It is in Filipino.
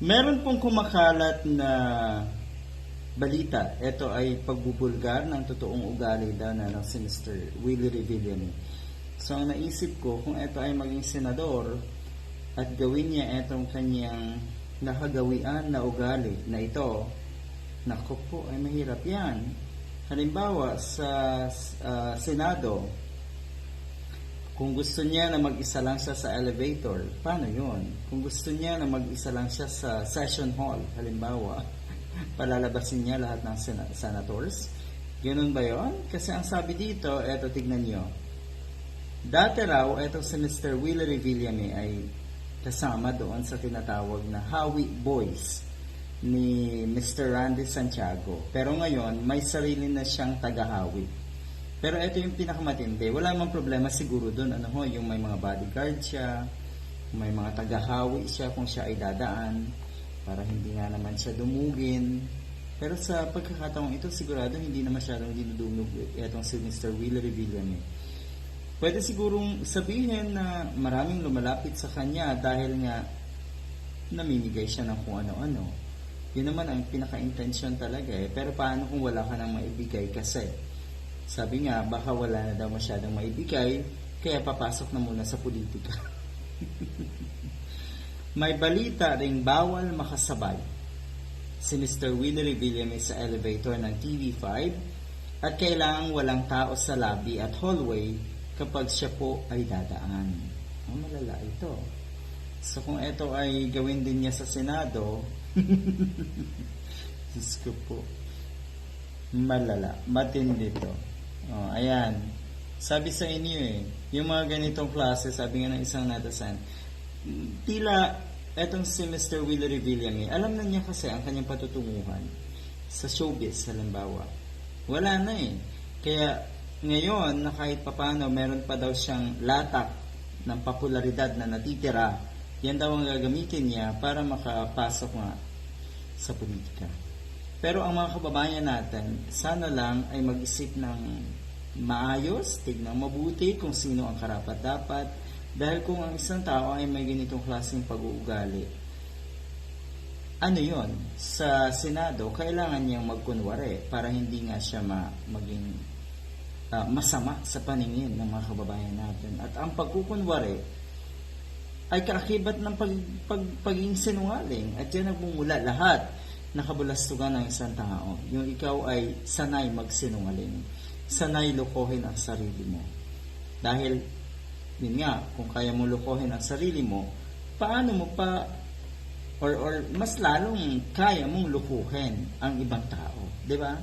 Meron pong kumakalat na balita. Ito ay pagbubulgar ng totoong ugali daw na ng si Mr. Willie Revillame. So, ang naisip ko, kung ito ay maging senador at gawin niya itong kanyang nakagawian na ugali na ito, naku po, ay mahirap yan. Halimbawa, sa ah, Senado, kung gusto niya na mag-isa lang siya sa elevator, paano yun? Kung gusto niya na mag-isa lang siya sa session hall, halimbawa, palalabasin niya lahat ng sena- senators? Ganun ba yon? Kasi ang sabi dito, eto tignan niyo. Dati raw, etong si Mr. Willie Revillame ay kasama doon sa tinatawag na Howie Boys ni Mr. Randy Santiago. Pero ngayon, may sarili na siyang taga-Howie. Pero ito yung pinakamatindi. Wala mang problema siguro doon. Ano ho, yung may mga bodyguard siya, may mga taga-hawi siya kung siya ay dadaan para hindi nga naman siya dumugin. Pero sa pagkakataong ito, sigurado hindi na masyadong dinudumog itong si Mr. Willie Revillame. Pwede sigurong sabihin na maraming lumalapit sa kanya dahil nga namimigay siya ng kung ano-ano. Yun naman ang pinaka-intention talaga eh. Pero paano kung wala ka nang maibigay kasi? Sabi nga, baka wala na daw masyadong maibigay, kaya papasok na muna sa politika. May balita ring bawal makasabay si Mr. Willie Revillame sa elevator ng TV5 at kailangang walang tao sa lobby at hallway kapag siya po ay dadaan. Ang malala ito. So kung ito ay gawin din niya sa Senado, Diyos ko po, malala, matindi to. Oh, ayan. Sabi sa inyo eh, yung mga ganitong klase, sabi nga ng isang natasan, tila etong si Mr. Willie Revillame, alam na niya kasi ang kanyang patutunguhan sa showbiz, halimbawa. Wala na eh. Kaya ngayon, na kahit papano, meron pa daw siyang latak ng popularidad na natitira, yan daw ang gagamitin niya para makapasok nga sa politika. Pero ang mga kababayan natin, sana lang ay mag-isip ng maayos, tignan mabuti kung sino ang karapat dapat, dahil kung ang isang tao ay may ganitong klaseng pag-uugali, ano yon sa Senado, kailangan niyang magkunwari para hindi nga siya ma- maging ah, masama sa paningin ng mga kababayan natin. At ang pagkukunwari ay kaakibat ng pag, pag, pagiging sinungaling at yan nagmumula lahat na kabulastugan ng isang tao. Yung ikaw ay sanay magsinungaling, sanay lokohin ang sarili mo. Dahil, yun nga, kung kaya mo lokohin ang sarili mo, paano mo pa or or mas lalong kaya mong lukuhin ang ibang tao, 'di ba?